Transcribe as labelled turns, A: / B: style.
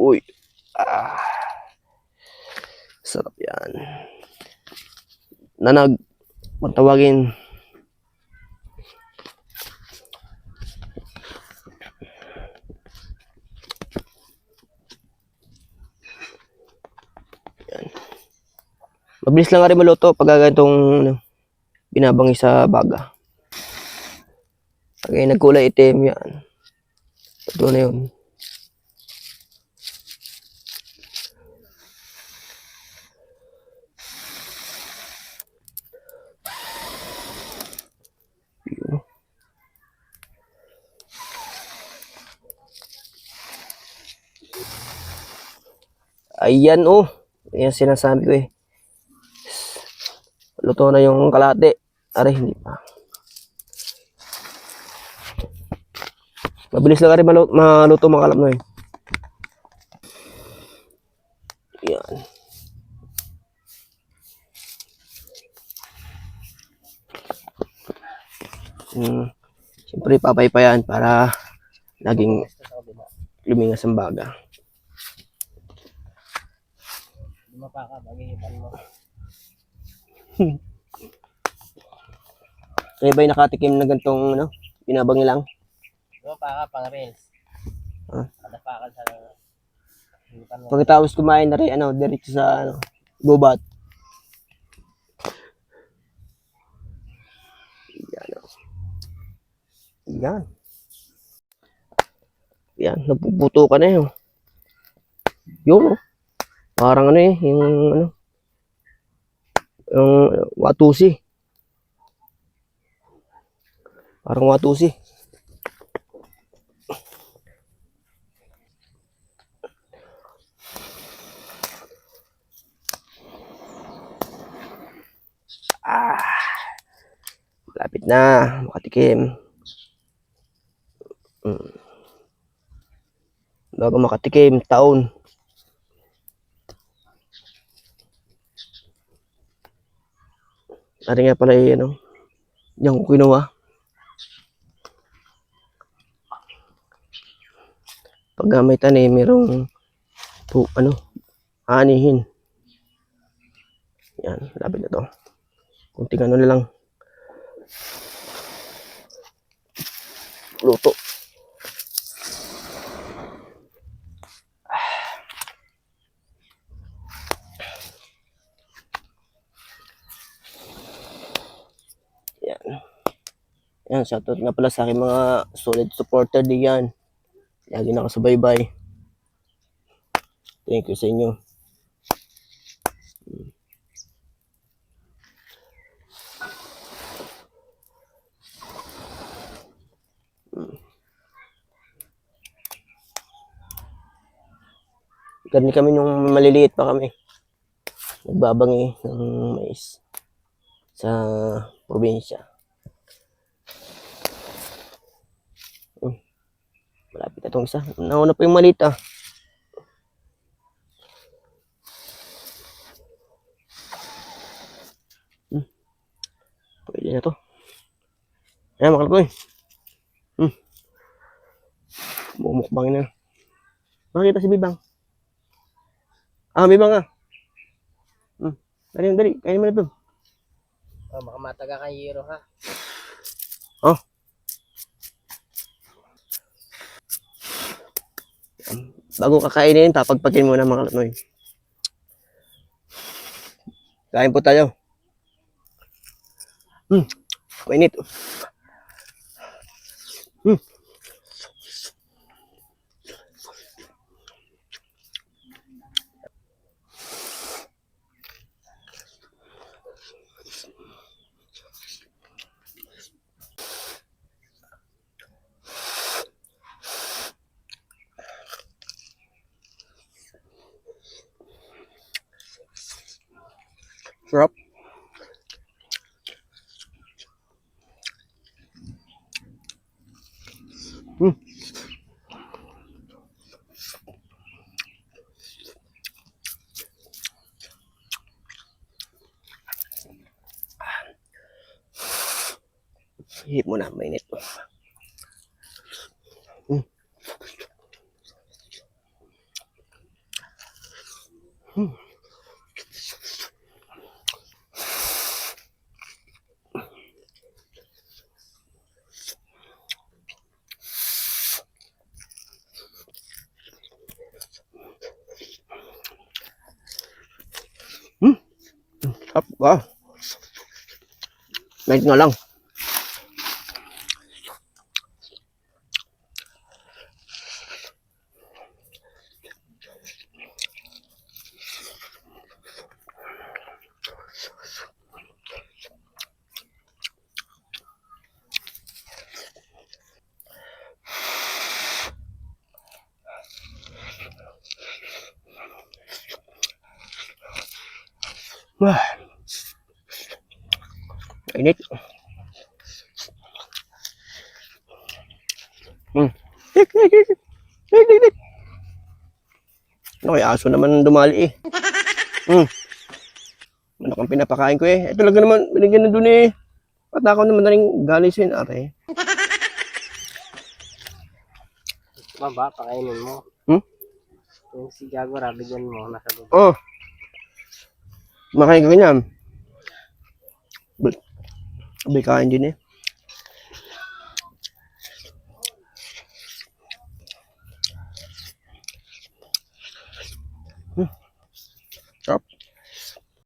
A: Uy. Ah. Sarap yan. Nanag. Matawagin. Yan. Mabilis lang nga rin maluto pag ganitong ano, binabangi sa baga. Pag ay nagkulay itim yan. Ito na. Yun. Ayan oh. Ayan sinasabi ko eh. Luto na yung kalate. Aray, hindi pa. Mabilis lang rin maluto, maluto mga kalap na eh. Yan. Hmm. Siyempre, papay pa yan para laging lumingas ang baga.
B: Ka, maghihipan mo.
A: Kaya ba'y nakatikim na gantong ano, binabangi lang?
B: Lumapa ka, pang reels.
A: Ah.
B: Kadapakan sa mo.
A: Pagkatapos kumain na rin, ano, diretso sa ano, gubat. Yan. oh. Yan. Yan, napuputo ka na yun. Yun, oh. Parang ano eh, yung ano, yung watusi. Parang watusi. Ah, malapit na, makatikim. Mm. Bago makatikim, taon. Ari nga pala eh, ano, yung kinuha. Pag may tanim, merong po, ano, aanihin. Yan, lapit na to. Kunting ano na lang. Luto. Yan, shoutout nga pala sa aking mga solid supporter diyan. Lagi nakasubaybay. Thank you sa inyo. Ganun kami nung maliliit pa kami. Nagbabangi ng mais sa probinsya. Hmm. Malapit na itong isa. Nauna pa yung maliit ah. Hmm. Pwede na to. Ayan, makalpoy. Hmm. Bumukbangin na. Makita si Bibang. Ah, Bibang ah. Hmm. Dali, dali. Kainin mo na ito.
B: Oh, baka mataga kang hero ha.
A: Bago kakainin, papagpagin muna mga kalanoy. Kain po tayo. Hmm. Mainit. Hmm. ครับเห็บมันหนาไหมเนี่ย Up, ah. Night nga lang. Ah. Init. Hmm. Tik, tik, tik. Ano kaya aso naman dumali eh. Hmm. Manok ang pinapakain ko eh. Eh talaga naman, binigyan na dun eh. Patakaw naman na rin galing sa are.
B: Baba, pakainin mo.
A: Hmm?
B: Yung si Jaguar, bigyan mo. Nasa baba.
A: Oh. Makain ka ganyan. Abay, kain din eh.